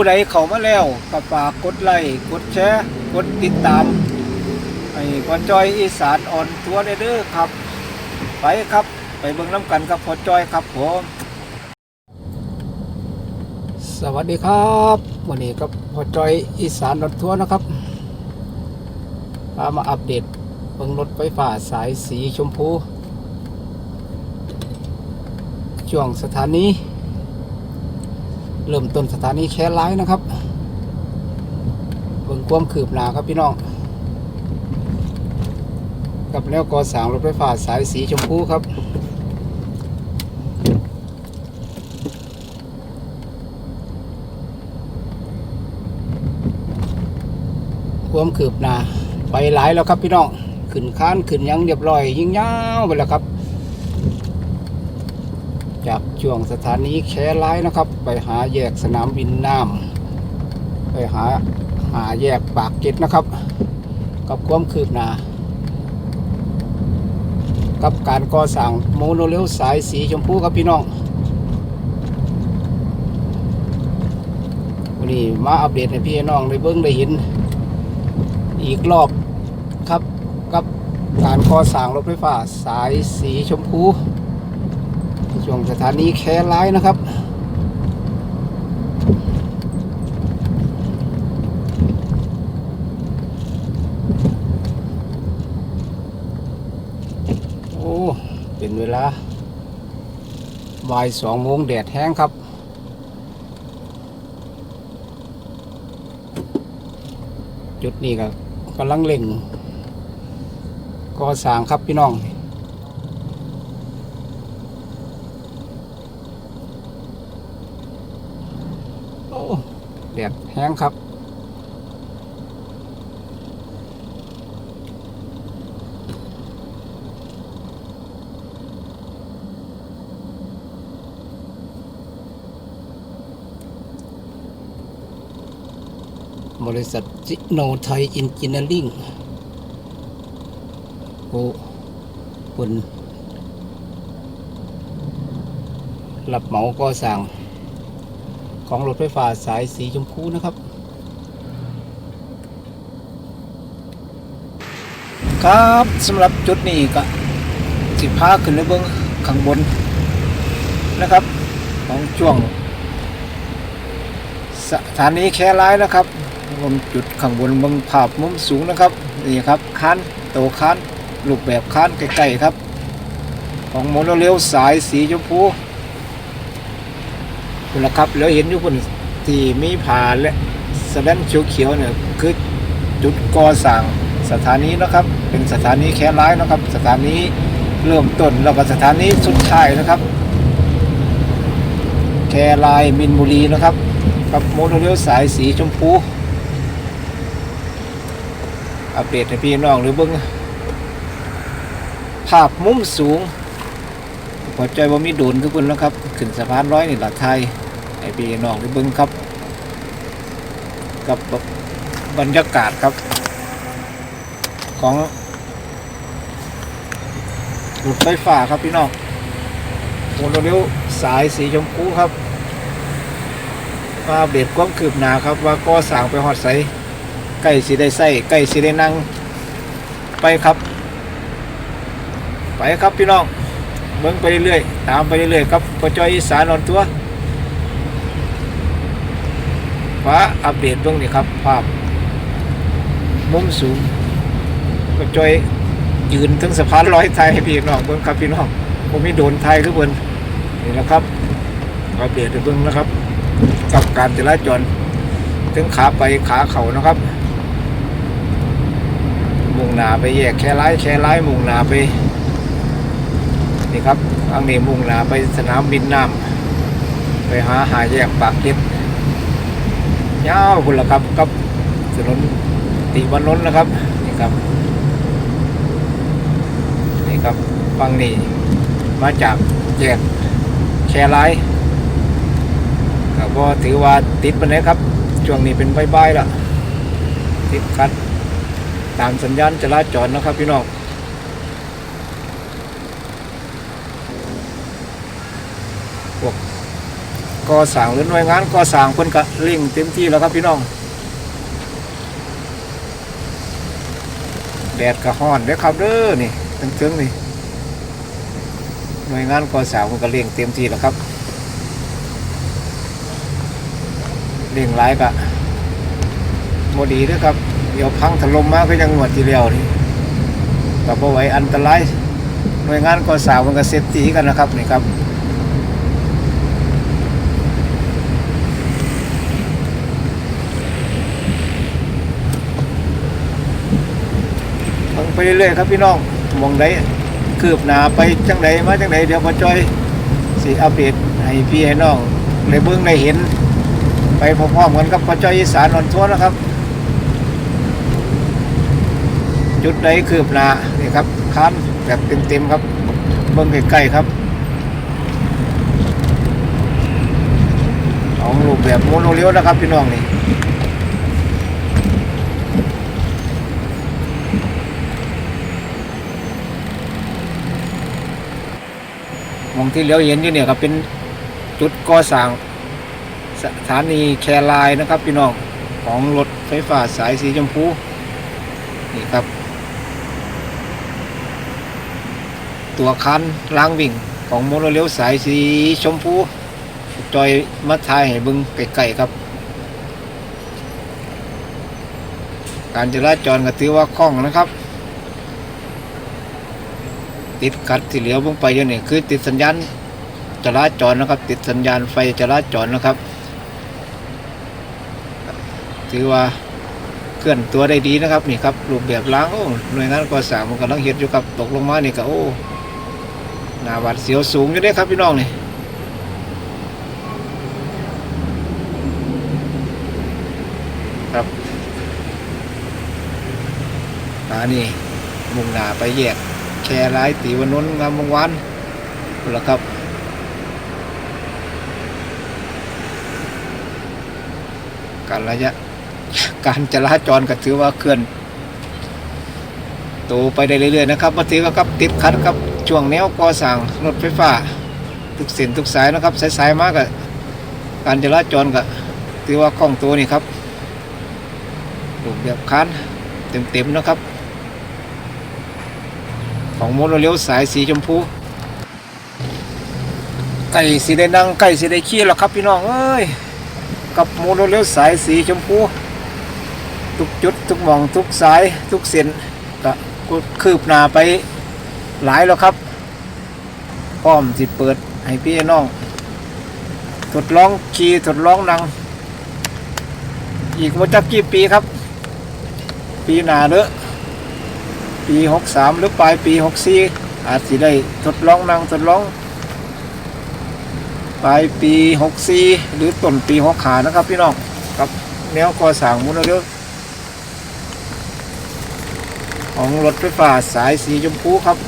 ผู้ใดเข้ามาแล้วก็ฝากกดไลค์กดแชร์กดติดตามให้พอจอยอีสานออนทัวร์ได้เด้อครับ ไปครับไปเบิ่งน้ำกันครับพอจอยครับผมสวัสดีครับวันนี้ครับพอจอยอีสานรถทัวร์นะครับพามาอัปเดตเบิ่งรถไฟฟ้าสายสีชมพูช่วงสถานี เริ่มต้นสถานีแค่ไลน์นะครับเบิ่งความคืบหน้าครับพี่น้อง กับแนวก่อสางรถไฟฟ้าสายสีชมพูครับความคืบหน้าไปหลายแล้วครับพี่น้อง ขึ้นค้านขึ้นยังเรียบร้อย ยิ่งยาวไปแล้วครับ จากช่วงสถานีแคไลน์นะครับ ไปหาแยกสนามบินน้ำไปหาหาแยกปากเกร็ดนะครับ กับความคืบหน้ากับการก่อสร้างโมโนเรลสายสีชมพูครับพี่น้องวันนี้มาอัปเดตให้พี่น้องได้เบิ้งได้เห็น อีกรอบครับกับการก่อสร้างรถไฟฟ้าสายสีชมพู ช่วงสถานีแคไลน์นะครับโอ้เป็นเวลาบ่ายสองโมงแดดแห้งครับจุดนี้ก็กำลังเล่งก่อสร้างครับพี่น้อง โอ้แดดแห้งครับ บริษัทจิโนไทยอินจิเนียริ่งโอ้คุณรับเหมาก่อสร้าง ของรถไฟฟ้าสายสีชมพูนะครับ ครับสำหรับจุดนี้ก็สิพาขึ้นไปเบื้องข้างบนนะครับ ของช่วง สถานีแคไลน์นะครับลงจุดข้างบนเบื้งภาพมุมสูงนะครับนี่ครับคันโตคันรูปแบบคันใกล้ๆครับ ของโมโนเรลสายสีชมพู คุณละครับแล้วเห็นอยู่คุณที่มีผ่าและสแลนเขียวๆเนี่ยคือจุดก่อสร้างสถานีนะครับ เป็นสถานีแค่ร้ายนะครับ สถานีเริ่มต้นแล้วก็สถานีสุดท้ายนะครับ แครายมินบุรีนะครับ กับโมโนเรลสายสีชมพูอัปเดตให้พี่น้องหรือเบิ้งภาพมุมสูง พอใจว่ามีโดนทุกคนนะครับ ขึ้นสะพานร้อยนี่หลักไทยไอพีน้องที่เบิ้งครับ กับบรรยากาศครับ ของรถไฟฟ้าครับพี่น้องโมโนเรลสายสีชมพูครับมาอัปเดความคืบหนาครับ ว่าก็สร้างไปฮอดใสใกล้สิได้ใส่ใกล้สิได้นั่ง ไปครับ ไปครับพี่น้อง เบิ่งไปเรื่อยๆตามไปเรื่อยๆครับปจอยอีสานออนตัวฟ้าอัปเดตเบิ่งนี่ครับภาพมุมสูงปจอยยืนถึงสะพานลอยไทยให้พี่น้องเบิ่งครับพี่น้องผมไมีโดนไทยคือเบิ่นนี่นะครับอัปเดตเบิ่งนะครับ กับการจราจรถึงขาไปขาเข่านะครับมุ่งหน้าไปแยกแค่ไล่แค่ไล่มุ่งหน้าไป นี่ครับทางนี้มุ่งหน้าไปสนามบินน้ำไปหาหายแยกปากเก็ดยาวคุณละครับกับถนนติวันนนนะครับนี่ครับนี่ครับฟังนี่มาจากแยกแครไลน์ก็ถือว่าติดไปเลยครับช่วงนี้เป็นใบายๆล้วติดคัดตามสัญญาณจราจรนะครับพี่น้อง ข ก่อสร้างหรือหน่วยงานก่อสร้างเพิ่นก็เร่งเต็มที่แล้วครับพี่น้องแดดก็ฮ้อนเด้อครับเด้อนี่ตึงๆนี่หน่วยงานก่อสร้างเพิ่นก็เร่งเต็มที่แล้วครับเร่งหลายก็บ่ดีเด้อครับเดี๋ยวพังถล่มมาก็ยังงวดที่แล้วนี่ก็บ่ไหวอันตรายหน่วยงานก่อสร้างมันก็เซฟตี้กันนะครับนี่ครับ เบิ่ง ไปเรื่อยๆครับพี่น้องมองใดคืบหน้าไปจังใดมาจังใดเดี๋ยวพอจอยสิอัปเดตให้พี่ให้น้องในเบิ่งได้เห็น ไปพร้อมๆกันกับพอจอยอีสานอนทัวร์นะครับ จุดใดคืบหน้านี่ครับคันแบบเต็มๆครับ เบิ่งใกล้ๆครับของรูปแบบโมโนเลี้ยวนะครับพี่น้องนี่ มองที่เลี้ยวเห็นอยู่เนี่ยครับเป็นจุดก่อสร้างสถานีแครไลน์นะครับพี่น้องของรถไฟฟ้าสายสีชมพูนี่ครับ ตัวคันล้างวิ่งของโมโนเรลสายสีชมพูจอยมาทายให้เบึงไก่ๆครับ การจราจรก็ถือว่าคล่องนะครับ ติดขัดที่เหลียวลงไปอยู่นี่คือติดสัญญาณจราจรนะครับ ติดสัญญาณไฟจราจรนะครับ ถือว่าเคลื่อนตัวได้ดีนะครับนี่ครับรูปแบบล้างโอ้หน่วยงานก่อสร้างมันกำลังเฮ็ดอยู่ครับตกลงมานี่ก็โอ้หน้าวัดเสียวสูงอยู่เด้ครับพี่น้องนี่ครับอันนี้มุ่งหน้าไปแยก แชร์ไลายตีวันนนงามวงวันนั่นแหละครับการระยะการจราจรก็ถือว่าเคลื่อนตัวไปได้เรื่อยๆนะครับมาถือว่าครับติดขัดครับช่วงแนวก่อสร้างรถไฟฟ้า ทุกเส้นทุกสายนะครับ สายๆมากกับการจราจรก็ถือว่าคล่องตัวนี่ครับรูปแบบคันเต็มๆนะครับ ของโมโนเรลสายสีชมพูไก่สีได้นั่งไก่สีได้ขี้แล้วครับพี่น้องเอ้ยกับโมโนเรลสายสีชมพูทุกจุดทุกมองทุกสายทุกเส้นก็คืบหน้าไปหลายแล้วครับพร้อมที่เปิดให้พี่น้องทดลองขี่ทดลองนั่งอีกว่าจักกี่ปีครับ ปีหนาเด้อ ปีหกสามหรือปลายปีหกสี่อาจจะได้ทดลองนั่งทดลอง ปลายปีหกสี่หรือต้นปีหกขานะครับพี่น้องกับแนวก่อสร้างมุนเรือของรถไฟฟ้าสายสีชมพูครับ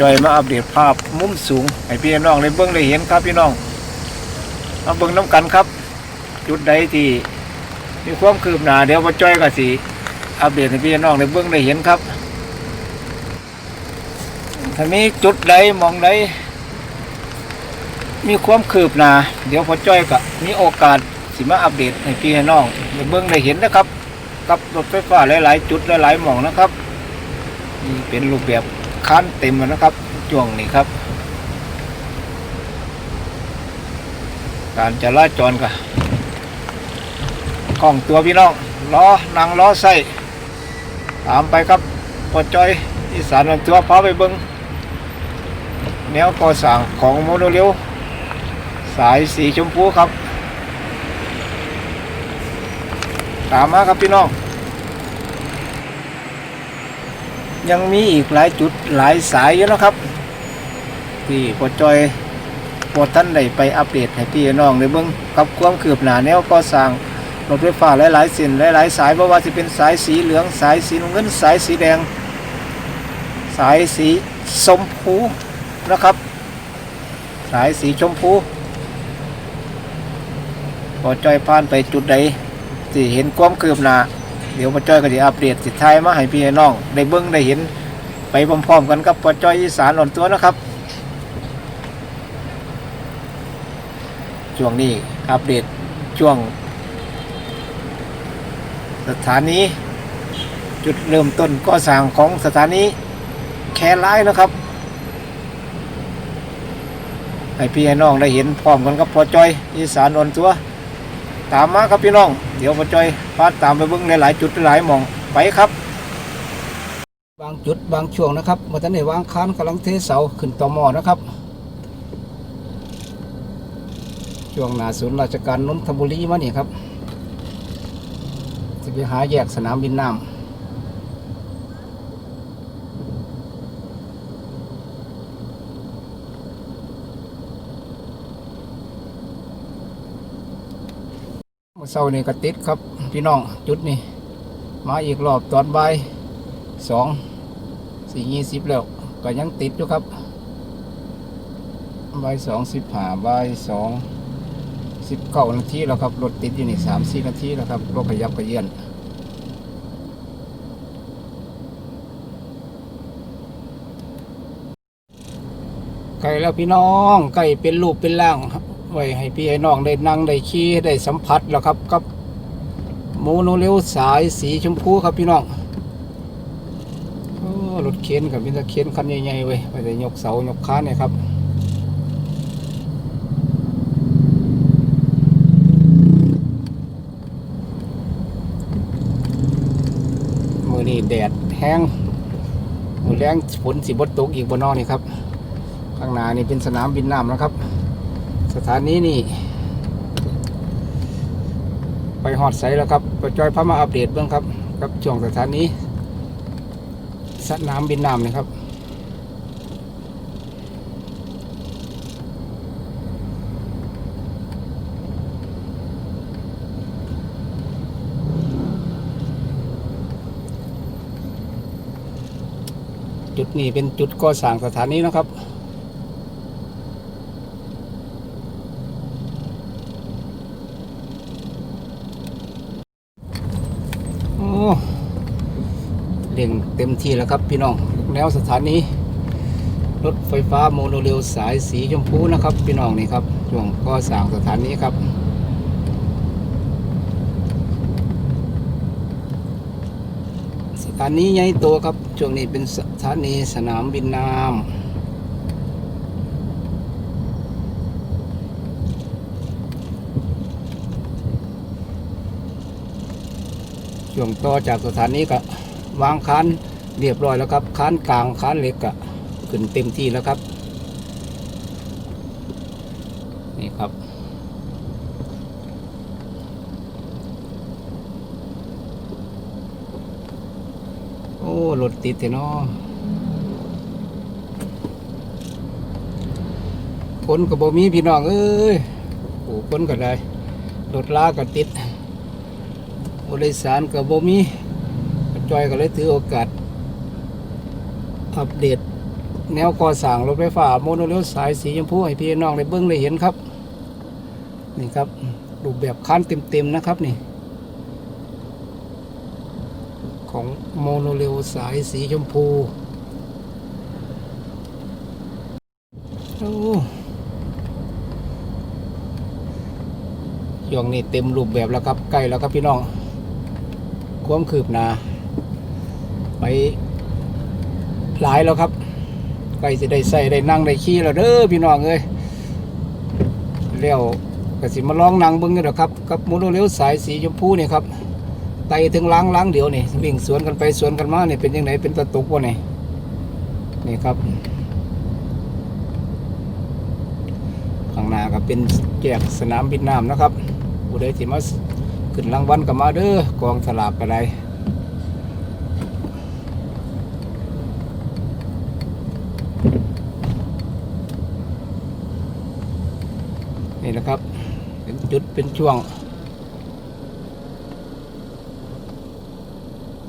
จอยมาอัปเดตภาพมุมสูงให้พี่น้องได้เบิ้งได้เห็นครับพี่น้องมาเบิ้งน้ำกันครับ จุดใดที่ มีความคืบหน้าเดี๋ยวมาจ้อยกับสีอัปเดตให้พี่น้องในเบื้องได้เห็นครับถ้ามีจุดใดมองใดมีความคืบหน้าเดี๋ยวพอจ้อยก็มีโอกาสสิมาอัปเดตให้พี่น้องในเบื้องได้เห็นนะครับ กับรถไฟฟ้าหลาย ๆ จุดหลายๆหม่องนะครับนี่เป็นรูปแบบคันเต็มแล้วนะครับช่วงนี้ครับ การจราจรก็ ของตัวพี่น้องล้อนั่งล้อใส่ตามไปครับพอจอยอีสานลำตัวพาไปเบิงแนวก่อสร้างของโมโนเรลสายสีชมพูครับ ตามมาครับพี่น้อง ยังมีอีกหลายจุดหลายสายอยู่นะครับ ที่พอจอยพอท่านได้ไปอัปเดตให้พี่น้องในเบิ้งกับความคืบหน้าแนวก่อสร้าง รถไฟฟ้าหลายๆสินหลายๆสายเพราะว่าจะเป็นสายสีเหลืองสายสีน้ำเงินสายสีแดง สายสีชมพูนะครับ สายสีชมพูพอจอยผ่านไปจุดใดสิเห็นความคืบหน้าเดี๋ยวพอจอยก็จะอัปเดตสิท้ายมาให้พี่น้องได้เบิ้งได้เห็นไปพร้อมๆกันกับพอจอยอีสานหล่นตัวนะครับช่วงนี้อัปเดตช่วง สถานีจุดเริ่มต้นก่อสร้างของสถานีแคร์ไลน์นะครับให้พี่ให้น้องได้เห็นพร้อมกันกับพอจอยอีสานอนตัวตามมาครับพี่น้อง เดี๋ยวพอจอยพาตามไปเบิ่งหลายๆจุดหลายหมองไปครับ บางจุดบางช่วงนะครับมาตั้งแต่วางคานกำลังเทเสาขึ้นต่อหมอนะครับ ช่วงหนาศูนย์ราชการนนทบุรีมานี่ครับ ไปหาแยกสนามบินน้ำเมื่อเช้านี่ก็ติดครับพี่น้องจุดนี้มาอีกรอบตอนบ่ายสองสี่ยี่สิบแล้วก็ยังติดอยู่ครับบ่ายสองสิบห้าบ่ายสอง สิบเก้านาทีแล้วครับรถติดอยู่นี่สามสี่นาทีแล้วครับรถขยับขยื่นไก่แล้วพี่น้องไก่เป็นรูปเป็นร่างครับไว้ให้พี่ให้น้องได้นั่งได้ขี่ได้สัมผัสแล้วครับกับโมโนเรลสายสีชมพูครับพี่น้องโอ้รถเข็นกับเป็นตะเข็นคันใหญ่ๆเว้ยไปแต่ยกเสายกค้านเนี่ยครับ มือนี่แดดแห้งมือแรงฝนสิบดตกอีกบนนอกนี่ครับ ข้างหน้านี่เป็นสนามบินน้ำนะครับ สถานีนี่ ไปหอดใสแล้วครับไปจอยพามาอัปเดตเบื้องครับ กับช่วงสถานีสนามบินน้ำนะครับ จุดนี้เป็นจุดก่อสร้างสถานีนะครับโอ้เร่งเต็มที่แล้วครับพี่น้องแนวสถานีรถไฟฟ้าโมโนเรลสายสีชมพูนะครับ พี่น้องนี่ครับช่วงก่อสร้างสถานีครับ ส ถานีใหญ่โตครับช่วงนี้เป็นสถานีสนามบินน้ำช่วงต่อจากสถานีก็วางคานเรียบร้อยแล้วครับคานกลางคานเล็กก็ขึ้นเต็มที่แล้วครับ นี่ครับ โอ้ รถติดเนาะฝนกับบ่มีพี่น้องเอ้ยโอ้ฝนก็ได้รถลาก็ติดบริสารกับบ่มีจอยก็เลยถือโอกาส อัปเดต แนวก่อสร้างรถไฟฟ้าโมโนเรลสายสีชมพูให้พี่น้องได้เบิ่งได้เห็นครับ นี่ครับรูปแบบคันเต็มๆนะครับนี่ ของโมโนเรลสายสีชมพูโอ้ช่วงนี้เต็มรูปแบบแล้วครับ ใกล้แล้วครับพี่น้อง ความคืบหนาไปหลายแล้วครับใกล้จะได้ใส่ได้นั่งได้ขี่แล้วเด้อพี่น้องเอ้ยแล้วก็สิมาลองนั่งเบิ่งกันดอกครับ กับโมโนเรลสายสีชมพูนี่ครับ ไต่ถึงล้างล้างเดียวนี่วิ่งสวนกันไปสวนกันมาเนี่ยเป็นยังไงเป็นตะตุกวะนี่ยนี่ครับ ข้างหน้าก็เป็นแจกสนามบินน้ำนะครับผู้ใดที่มาขึ้นรางวัลก็มาเด้อกองสลากก็ไดนี่นะครับ เป็นจุดเป็นช่วง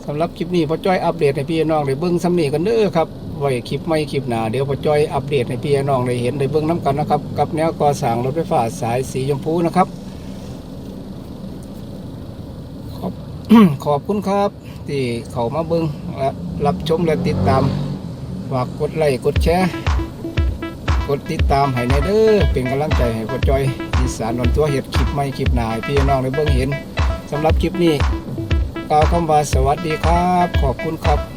สำหรับคลิปนี้พ่อจ้อยอัปเดตให้พี่น้องได้เบิ้งสำนีกันเด้อครับไว้คลิปไม่คลิปหนาเดี๋ยวพ่อจ้อยอัปเดตให้พี่น้องได้เห็นได้เบิ้งน้ำกันนะครับกับแนวก่อสร้างรถไฟฟ้าสายสีชมพูนะครับ ขอบขอบคุณครับ ที่เขามาเบิ้งและรับชมและติดตามฝากกดไลค์กดแชร์กดติดตามให้ในเด้อเป็นกำลังใจให้พ่อจ้อยอีสานนนตัวเห็ดคลิปไม่คลิปหนาพี่น้องได้เบิ้งเห็นสำหรับคลิปนี้ กล่าวคำว่าสวัสดีครับ ขอบคุณครับ